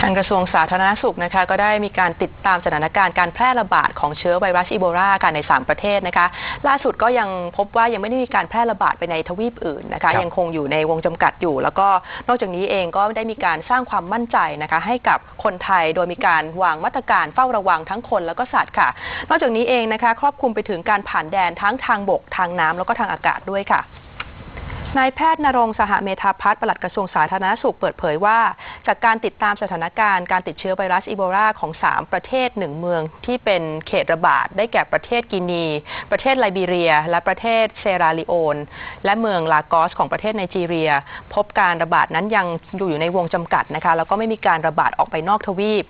ทางกระทรวงสาธารณสุขนะคะก็ได้มีการติดตามสถานการณ์การแพร่ระบาดของเชื้อไวรัสอีโบลากันใน 3 ประเทศนะคะล่าสุดก็ยังพบว่ายังไม่ได้มีการแพร่ระบาดไปในทวีปอื่นนะคะครับยังคงอยู่ในวงจำกัดอยู่ แล้วก็นอกจากนี้เองก็ได้มีการสร้างความมั่นใจนะคะให้กับคนไทยโดยมีการวางมาตรการเฝ้าระวังทั้งคนแล้วก็สัตว์ค่ะ นอกจากนี้เองนะคะครอบคลุมไปถึงการผ่านแดนทั้งทางบกทางน้ำแล้วก็ทางอากาศด้วยค่ะ นายแพทย์นรงสหเมธาพัฒน์ปลัดกระทรวงสาธารณสุขเปิดเผยว่า จากการติดตามสถานการณ์การติดเชื้อไวรัสอีโบลาของ 3 ประเทศหนึ่งเมืองที่เป็นเขตระบาด ได้แก่ประเทศกินี ประเทศไลบีเรีย และประเทศเซราลีโอน และเมืองลากอสของประเทศไนจีเรีย พบการระบาดนั้นยังอยู่ในวงจำกัดนะคะแล้วก็ไม่มีการระบาดออกไปนอกทวีป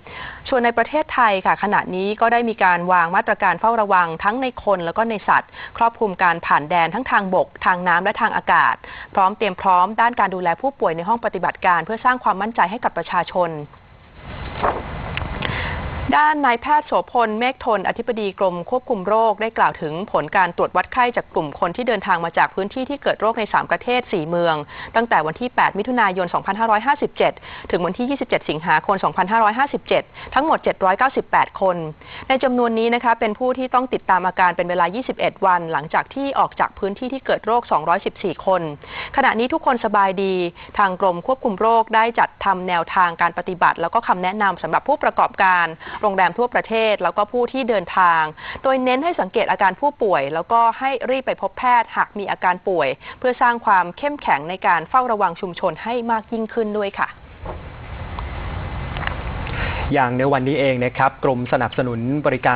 ส่วนในประเทศไทยค่ะ ขณะนี้ก็ได้มีการวางมาตรการเฝ้าระวังทั้งในคนแล้วก็ในสัตว์ ครอบคลุมการผ่านแดนทั้งทางบก ทางน้ำและทางอากาศพร้อมเตรียมพร้อมด้านการดูแลผู้ป่วยในห้องปฏิบัติการ เพื่อสร้างความมั่นใจให้กับประชาชน ด้านนายแพทย์โสพล เมฆทน อธิบดีกรมควบคุมโรคได้กล่าวถึงผลการตรวจวัดไข้จากกลุ่มคนที่เดินทางมาจากพื้นที่ที่เกิดโรคใน 3 ประเทศ 4 เมือง ตั้งแต่วันที่ 8 มิถุนายน 2557 ถึงวันที่ 27 สิงหาคม 2557 ทั้งหมด 798 คน ในจำนวนนี้นะคะเป็นผู้ที่ต้องติดตามอาการเป็นเวลา 21 วัน หลังจากที่ออกจากพื้นที่ที่เกิดโรค 214 คน ขณะนี้ทุกคนสบายดี ทางกรมควบคุมโรคได้จัดทำแนวทางการปฏิบัติ แล้วก็คำแนะนำสำหรับผู้ประกอบการโรงแรมทั่วประเทศ แล้วก็ผู้ที่เดินทาง โดยเน้นให้สังเกตอาการผู้ป่วย แล้วก็ให้รีบไปพบแพทย์หากมีอาการป่วย เพื่อสร้างความเข้มแข็งในการเฝ้าระวังชุมชนให้มากยิ่งขึ้นด้วยค่ะอย่างในวันนี้เองนะครับ กรมสนับสนุนบริการ